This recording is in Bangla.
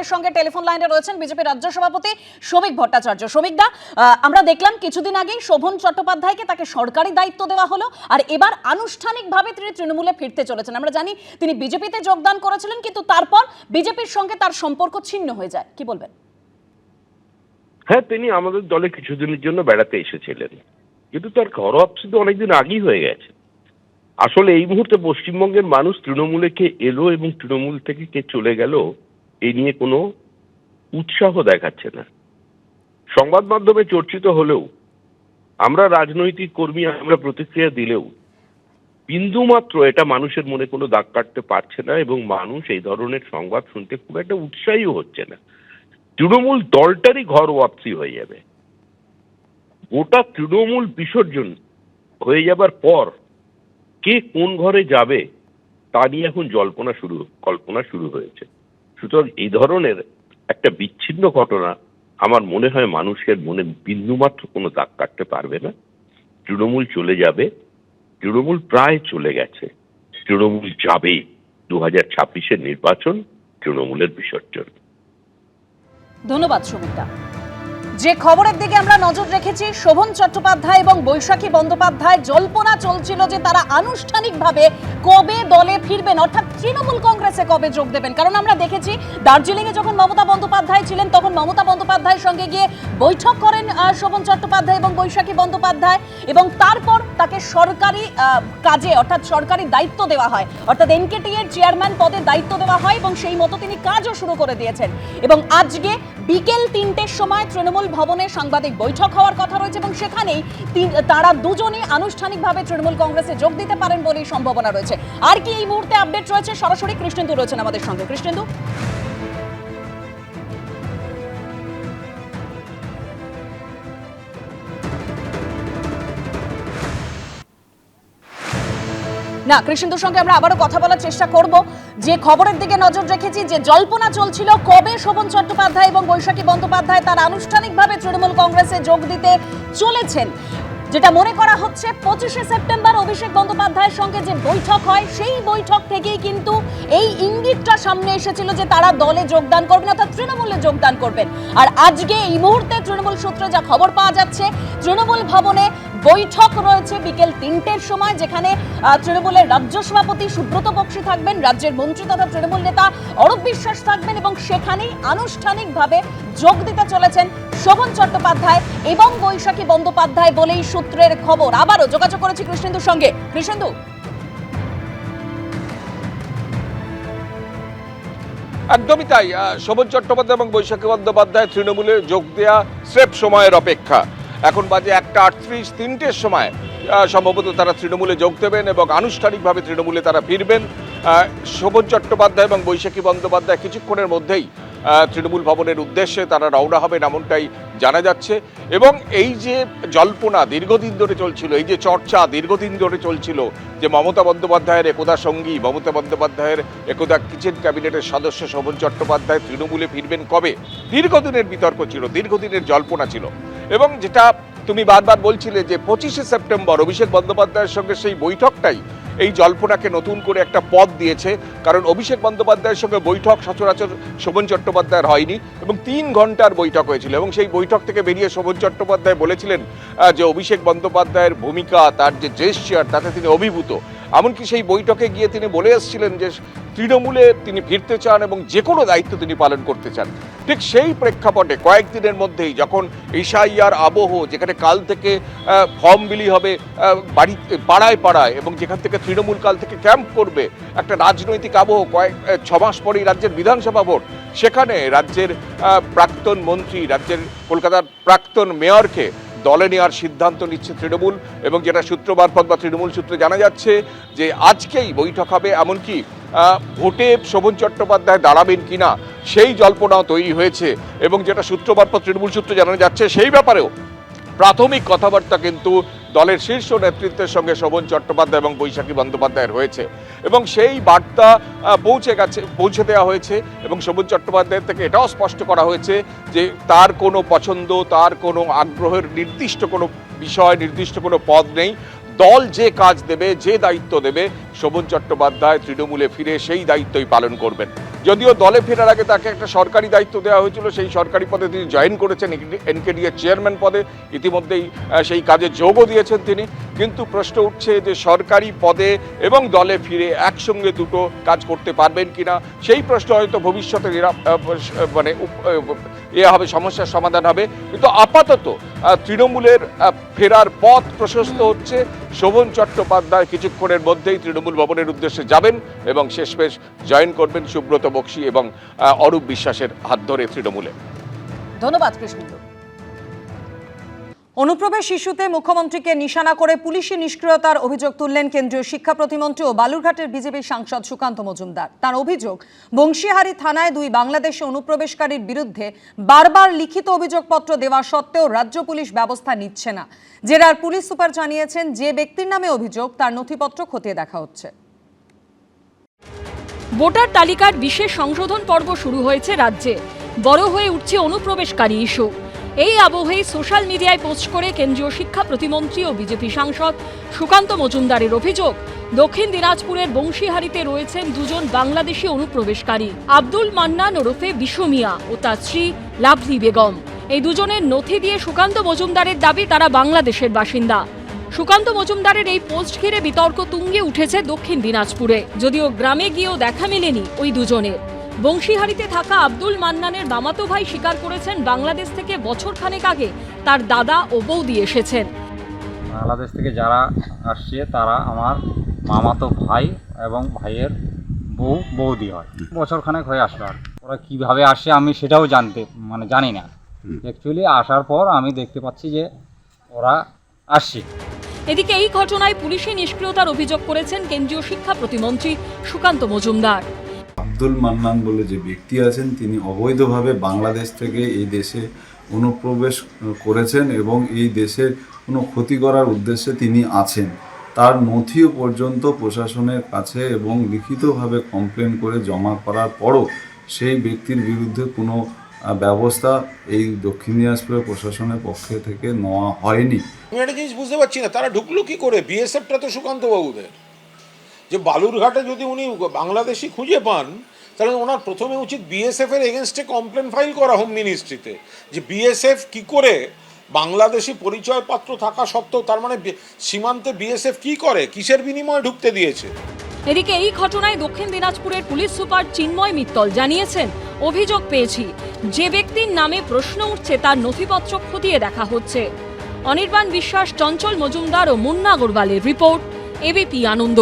আমাদের সঙ্গে টেলিফোন লাইনে রয়েছেন বিজেপি রাজ্য সভাপতি শ্রমিক ভট্টাচার্য। শ্রমিক দা আমরা দেখলাম কিছুদিন আগেই শোভন চট্টোপাধ্যায়কে তাকে সরকারি দায়িত্ব দেওয়া হলো আর এবার আনুষ্ঠানিকভাবে তিনি তৃণমূলে ফিরতে চলেছেন। আমরা জানি তিনি বিজেপিতে যোগদান করেছিলেন, কিন্তু তারপর বিজেপির সঙ্গে তার সম্পর্ক ছিন্ন হয়ে যায়। কি বলবেন? হ্যাঁ তিনি আমাদের দলে কিছুদিনের জন্য বেড়াতে এসেছিলেন। কিন্তু তার ঘরোয়া তো অনেকদিন আগেই হয়ে গেছে। আসলে এই মুহূর্তে পশ্চিমবঙ্গের মানুষ তৃণমূলে কে এলো এবং তৃণমূল থেকে কে চলে গেল এই নিয়ে কোনো উৎসাহ দেখাচ্ছে না। সংবাদ মাধ্যমে চর্চিত হলেও আমরা রাজনৈতিক কর্মী, আমরা প্রতিক্রিয়া দিলেও বিন্দুমাত্র এটা মানুষের মনে কোনো দাগ কাটতে পারছে না এবং মানুষ এই ধরনের সংবাদ শুনতে খুব একটা উৎসাহী হচ্ছে না। তৃণমূল দলটারই ঘর ওয়াপসি হয়ে যাবে। গোটা তৃণমূল বিসর্জন হয়ে যাবার পর কে কোন ঘরে যাবে তা নিয়ে এখন জল্পনা শুরু, কল্পনা শুরু হয়েছে। সুতরাং এই ধরনের একটা বিচ্ছিন্ন ঘটনা আমার মনে হয় মানুষের মনে বিন্দুমাত্র কোনো দাগ কাটতে পারবে না। তৃণমূল চলে যাবে, তৃণমূল প্রায় চলে গেছে। তৃণমূল যাবে দু হাজার ছাব্বিশের নির্বাচন তৃণমূলের বিসর্জন। ধন্যবাদ সুমিতা। যে খবরের দিকে আমরা নজর রেখেছি, শোভন চট্টোপাধ্যায় এবং বৈশাখী বন্দ্যোপাধ্যায়, জল্পনা চলছিল যে তারা আনুষ্ঠানিকভাবে কবে দলে ফিরবেন? অর্থাৎ তৃণমূল কংগ্রেসে কবে যোগ দেবেন? কারণ আমরা দেখেছি, দার্জিলিংয়ে যখন মমতা বন্দ্যোপাধ্যায় ছিলেন, তখন মমতা বন্দ্যোপাধ্যায়ের সঙ্গে গিয়ে বৈঠক করেন শোভন চট্টোপাধ্যায় এবং বৈশাখী বন্দ্যোপাধ্যায় এবং তারপর তাকে সরকারি কাজে, অর্থাৎ সরকারি দায়িত্ব দেওয়া হয়। অর্থাৎ এনকেটি এর চেয়ারম্যান পদে দায়িত্ব দেওয়া হয় এবং সেই মতো তিনি কাজও শুরু করে দিয়েছেন। এবং আজকে বিকেল তিনটের সময় তৃণমূল ভবনে সাংবাদিক বৈঠক হওয়ার কথা রয়েছে এবং সেখানেই তারা দুজনই আনুষ্ঠানিকভাবে তৃণমূল কংগ্রেসে যোগ দিতে পারেন বলেই সম্ভাবনা রয়েছে। আর কি এই মুহূর্তে আপডেট রয়েছে? সরাসরি কৃষ্ণেন্দু রয়েছেন আমাদের সঙ্গে। কৃষ্ণেন্দু? না, কৃষ্ণেন্দুর সঙ্গে আমরা আবারও কথা বলার চেষ্টা করব। যে খবরের দিকে নজর রেখেছি, যে জল্পনা চলছিল, কবে শোভন চট্টোপাধ্যায় এবং বৈশাখী বন্দ্যোপাধ্যায় তার আনুষ্ঠানিকভাবে তৃণমূল কংগ্রেসে যোগ দিতে চলেছেন, যেটা মনে করা হচ্ছে পঁচিশে সেপ্টেম্বর অভিষেক বন্দ্যোপাধ্যায়ের সঙ্গে যে বৈঠক হয়, সেই বৈঠক থেকেই কিন্তু এই ইঙ্গিতটা সামনে এসেছিল যে তারা দলে যোগদান করবেন, অর্থাৎ তৃণমূলে যোগদান করবেন। আর আজকে এই মুহূর্তে তৃণমূল সূত্রে যা খবর পাওয়া যাচ্ছে, তৃণমূল ভবনে বৈঠক রয়েছে বিকেল তিনটের সময়, যেখানে তৃণমূলের রাজ্য সভাপতি সুব্রত বক্সী থাকবেন, রাজ্যের মন্ত্রী তথা তৃণমূল নেতা অরূপ বিশ্বাস থাকবেন এবং সেখানেই আনুষ্ঠানিকভাবে যোগ দিতে চলেছেন শোভন চট্টোপাধ্যায় এবং বৈশাখী বন্দ্যোপাধ্যায় বলেই সূত্রের খবর। আবারও যোগাযোগ করেছি কৃষ্ণেন্দুর সঙ্গে। কৃষ্ণেন্দু? একদমই তাই শোভন চট্টোপাধ্যায় এবং বৈশাখী বন্দ্যোপাধ্যায় তৃণমূলে যোগ দেওয়া স্রেফ সময়ের অপেক্ষা। এখন বাজে একটা আটত্রিশ, তিনটের সময় সম্ভবত তারা তৃণমূলে যোগ দেবেন এবং আনুষ্ঠানিকভাবে তৃণমূলে তারা ফিরবেন। শোভন চট্টোপাধ্যায় এবং বৈশাখী বন্দ্যোপাধ্যায় কিছুক্ষণের মধ্যেই তৃণমূল ভবনের উদ্দেশ্যে তারা রওনা হবেন এমনটাই জানা যাচ্ছে। এবং এই যে জল্পনা দীর্ঘদিন ধরে চলছিল, এই যে চর্চা দীর্ঘদিন ধরে চলছিল যে মমতা বন্দ্যোপাধ্যায়ের একদা সঙ্গী, মমতা বন্দ্যোপাধ্যায়ের একদা কিচেন ক্যাবিনেটের সদস্য শোভন চট্টোপাধ্যায় তৃণমূলে ফিরবেন কবে? দীর্ঘদিনের বিতর্ক ছিল, দীর্ঘদিনের জল্পনা ছিল। এবং যেটা তুমি বারবার বলছিলে যে পঁচিশে সেপ্টেম্বর অভিষেক বন্দ্যোপাধ্যায়ের সঙ্গে সেই বৈঠকটাই এই জল্পনাকে নতুন করে একটা পথ দিয়েছে, কারণ অভিষেক বন্দ্যোপাধ্যায়ের সঙ্গে বৈঠক সচরাচর শোভন চট্টোপাধ্যায়ের হয়নি এবং তিন ঘণ্টার বৈঠক হয়েছিল এবং সেই বৈঠক থেকে বেরিয়ে শোভন চট্টোপাধ্যায় বলেছিলেন যে অভিষেক বন্দ্যোপাধ্যায়ের ভূমিকা, তার যে জেস্টার তাতে তিনি অভিভূত। এমনকি সেই বৈঠকে গিয়ে তিনি বলে এসেছিলেন যে তৃণমূলে তিনি ফিরতে চান এবং যে কোনো দায়িত্ব তিনি পালন করতে চান। ঠিক সেই প্রেক্ষাপটে কয়েকদিনের মধ্যেই যখন এশাইয়ার আবহ যেখানে কাল থেকে ফর্ম বিলি হবে বাড়ি পাড়ায় পাড়ায় এবং যেখান থেকে তৃণমূল কাল থেকে ক্যাম্প করবে একটা রাজনৈতিক আবহ কয়েক আহ, ছ মাস পরেই রাজ্যের বিধানসভা ভোট। সেখানে রাজ্যের প্রাক্তন মন্ত্রী রাজ্যের কলকাতার প্রাক্তন মেয়রকে দলে নেওয়ার সিদ্ধান্ত নিচ্ছে তৃণমূল এবং যেটা সূত্র মারফত বা তৃণমূল সূত্রে জানা যাচ্ছে যে আজকেই বৈঠক হবে, এমনকি ভোটে শোভন চট্টোপাধ্যায় দাঁড়াবেন কিনা সেই জল্পনাও তৈরি হয়েছে এবং যেটা সূত্র মারফত তৃণমূল সূত্রে জানা যাচ্ছে সেই ব্যাপারেও প্রাথমিক কথাবার্তা কিন্তু দলের শীর্ষ নেতৃত্বের সঙ্গে শোভন চট্টোপাধ্যায় এবং বৈশাখী বন্দ্যোপাধ্যায়ের হয়েছে। এবং সেই বার্তা পৌঁছে গেছে, পৌঁছে দেওয়া হয়েছে এবং শোভন চট্টোপাধ্যায়ের থেকে এটাও স্পষ্ট করা হয়েছে যে তার কোনো পছন্দ, তার কোনো আগ্রহের নির্দিষ্ট কোনো বিষয়, নির্দিষ্ট কোনো পদ নেই। দল যে কাজ দেবে, যে দায়িত্ব দেবে, শোভন চট্টোপাধ্যায় তৃণমূলে ফিরে সেই দায়িত্বই পালন করবেন। যদিও দলে ফেরার আগে তাকে একটা সরকারি দায়িত্ব দেওয়া হয়েছিল, সেই সরকারি পদে তিনি জয়েন করেছেন এনকেডিএ চেয়ারম্যান পদে। ইতিমধ্যেই সেই কাজে যোগও দিয়েছেন তিনি। কিন্তু প্রশ্ন উঠছে যে সরকারি পদে এবং দলে ফিরে একসঙ্গে দুটো কাজ করতে পারবেন কিনা? সেই প্রশ্ন হয়তো ভবিষ্যতে মানে এ হবে, সমস্যার সমাধান হবে। কিন্তু আপাতত তৃণমূলের ফেরার পথ প্রশস্ত হচ্ছে। শোভন চট্টোপাধ্যায় কিছুক্ষণের মধ্যেই তৃণমূল ভবনের উদ্দেশ্যে যাবেন এবং শেষমেশ জয়েন করবেন সুব্রত বক্সি এবং অরূপ বিশ্বাসের হাত ধরে তৃণমূলে। ধন্যবাদ কৃষ্ণেন্দু। অনুপ্রবেশ ইস্যুতে মুখ্যমন্ত্রীকে নিশানা করে পুলিশি নিষ্ক্রিয়তার অভিযোগ তুললেন কেন্দ্রীয় শিক্ষা প্রতিমন্ত্রী ও বালুরঘাটের বিজেপি সাংসদ সুকান্ত মজুমদার। তার অভিযোগ, বংশীহারি থানায় দুই বাংলাদেশে অনুপ্রবেশকারীর বিরুদ্ধে বারবার লিখিত অভিযোগপত্র দেওয়া সত্ত্বেও রাজ্য পুলিশ ব্যবস্থা নিচ্ছে না। জেলার পুলিশ সুপার জানিয়েছেন, যে ব্যক্তির নামে অভিযোগ, তার নথিপত্র খতিয়ে দেখা হচ্ছে। ভোটার তালিকার বিশেষ সংশোধন পর্ব শুরু হয়েছে রাজ্যে। বড় হয়ে উঠছে অনুপ্রবেশকারী ইস্যু। এই আবহেই সোশ্যাল মিডিয়ায় পোস্ট করে কেন্দ্রীয় শিক্ষা প্রতিমন্ত্রী ও বিজেপি সাংসদ সুকান্ত মজুমদারের অভিযোগ, দক্ষিণ দিনাজপুরের বংশীহারিতে রয়েছেন দুজন বাংলাদেশি অনুপ্রবেশকারী, আব্দুল মান্নান ওরফে বিশ্বমিয়া ও তার স্ত্রী লাভলি বেগম। এই দুজনের নথি দিয়ে সুকান্ত মজুমদারের দাবি, তারা বাংলাদেশের বাসিন্দা। সুকান্ত মজুমদারের এই পোস্ট ঘিরে বিতর্ক তুঙ্গে উঠেছে দক্ষিণ দিনাজপুরে, যদিও গ্রামে গিয়েও দেখা মেলেনি ওই দুজনের। বংশীহারিতে থাকা আব্দুল মান্নানের মামাতো ভাই স্বীকার করেছেন বাংলাদেশ থেকে বছর খানেক আগে তার দাদা ও বৌদি এসেছেন। বাংলাদেশ থেকে যারা আসছে তারা আমার মামাতো ভাই এবং ভাইয়ের বউ বৌদি হয়। বছরখানেক হয়ে আসলো আর। ওরা কীভাবে আসে আমি সেটাও জানতে মানে জানি না। অ্যাকচুয়ালি আসার পর আমি দেখতে পাচ্ছি যে ওরা আসছে। এদিকে এই ঘটনায় পুলিশি নিষ্ক্রিয়তার অভিযোগ করেছেন কেন্দ্রীয় শিক্ষা প্রতিমন্ত্রী সুকান্ত মজুমদার। আব্দুল মান্নান বলে যে ব্যক্তি আছেন, তিনি অবৈধভাবে বাংলাদেশ থেকে এই দেশে অনুপ্রবেশ করেছেন এবং এই দেশের কোনো ক্ষতি করার উদ্দেশ্যে তিনি আছেন। তার নথিও পর্যন্ত প্রশাসনের কাছে এবং লিখিতভাবে কমপ্লেন করে জমা করার পরও সেই ব্যক্তির বিরুদ্ধে কোনো ব্যবস্থা এই দক্ষিণ দিনাজপুরের প্রশাসনের পক্ষ থেকে নেওয়া হয়নি। আমি একটা জিনিস বুঝতে পারছি না, তারা ঢুকলো কি করে? বিএসএফটা তো সুকান্ত বাবুদের যে বালুরঘাটে যদি উনি বাংলাদেশি খুঁজে পান, তাহলে ওনার প্রথমে উচিত বিএসএফ এর এগেনস্টে কমপ্লেন ফাইল করা হোম মিনিস্ট্রিতে যে বিএসএফ কি করে বাংলাদেশি পরিচয়পত্র থাকা সত্ত্বেও তার মানে সীমান্তে বিএসএফ কি করে, কিসের বিনিময়ে ঢুকতে দিয়েছে? এদিকে এই ঘটনায় দক্ষিণ দিনাজপুরের পুলিশ সুপার চিন্ময় মিত্তল জানিয়েছেন, অভিযোগ পেয়েছি, যে ব্যক্তির নামে প্রশ্ন উঠছে তার নথিপত্র খতিয়ে দেখা হচ্ছে। অনির্বাণ বিশ্বাস, চঞ্চল মজুমদার ও মুন্না আগরওয়ালের রিপোর্ট এবিপি আনন্দ।